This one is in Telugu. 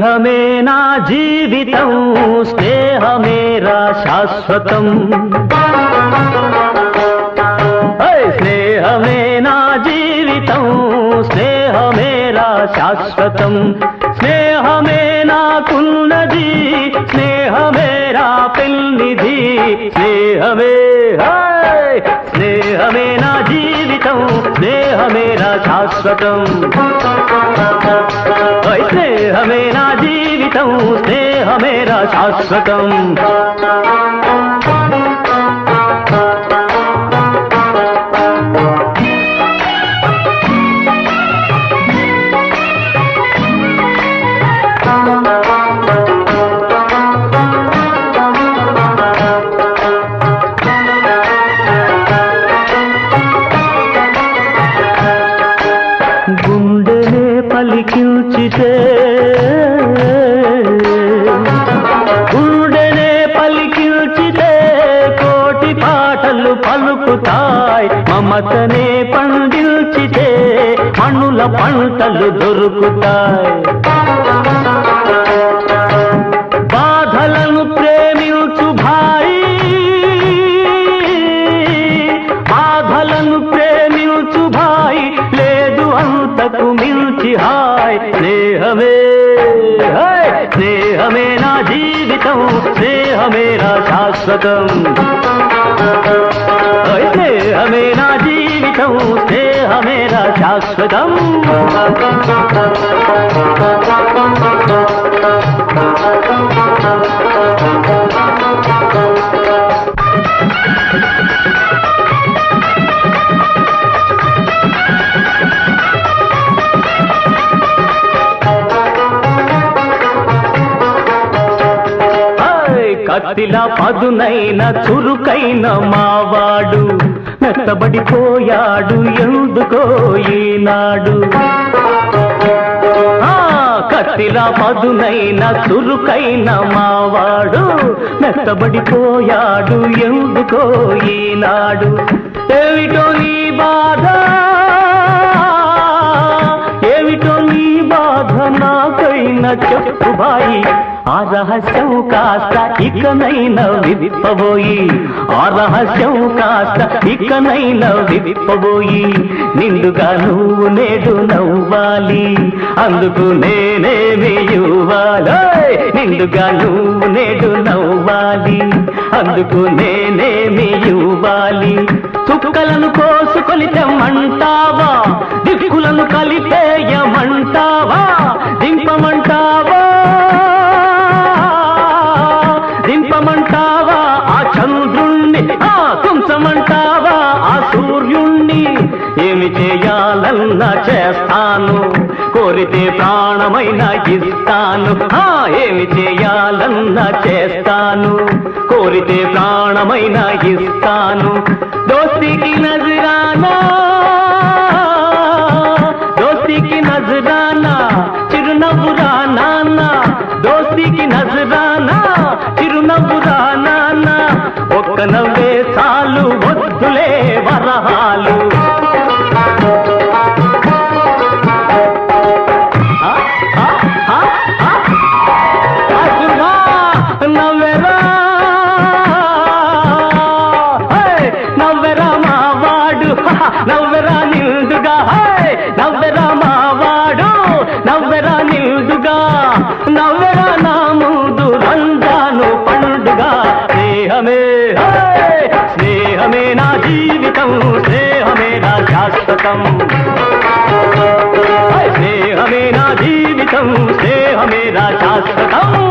స్నేహమే నా జీవితం స్నేహమేరా శాశ్వతం. స్నేహమే నా జీవితం స్నేహమేరా శాశ్వతం. స్నేహమే నాకున్నది స్నేహమేరా పెళ్ళిది స్నేహమే స్నేహమే నా జీ జీవితం స్నేహమేరా శాశ్వతం ఓయ్ స్నేహమే నా జీవితం స్నేహమేరా శాశ్వతం గుండెనే పలికించితే గుండెనే పలికించితే కోటి పాటలు పలుకుతాయి మమతనే పండిల్చితే మణుల పంటలు దొరుకుతాయి. జీవితం స్నేహమే శాశ్వతం హాయ్ స్నేహమే జీవితం స్నేహమే నా శాశ్వతం you. కత్తిలా పదునైన చురుకైన మావాడు మెత్తబడిపోయాడు ఎందుకో ఈనాడు. ఆ, కత్తిలా పదునైన చురుకైన మావాడు మెత్తబడిపోయాడు ఎందుకో ఈనాడు. ఏమిటో నీ బాధ? ఏమిటో నీ బాధ? నాకైనా చెప్పు బాయి. ఆ రహస్యం కాస్త ఇకనైనా విప్పబోయి ఆ రహస్యం కాస్త ఇకనైనా విప్పబోయి నిండుగా నువ్వు నేడు నవ్వాలి అందుకు నేనేమి ఇవ్వాలి? నిండుగా నువ్వు నేడు నవ్వాలి అందుకు నేనేమి ఇవ్వాలి? చుక్కలను కోసుకొని తెమ్మంటావా? దిక్కులను కలిపేయమంటావా చేయాలన్నా చేస్తాను. కోరితే ప్రాణమైన ఇస్తాను. ఏమి చేయాలన్నా చేస్తాను. కోరితే ప్రాణమైన ఇస్తాను. దోస్తికి నజరానా? దోస్తికి నజరానా? చిరునవ్వురా నాన్న దోస్తికి నజరానా? చిరునవ్వురా నాన్న ఒక్క నవ్వే చాలు వద్దులే వరహాలు. రంగరా నా ముందు రంజాను పండుగ. స్నేహమే స్నేహమే నా జీవితం స్నేహమే నా శాశ్వతం. స్నేహమే నా జీవితం స్నేహమే నా శాశ్వతం.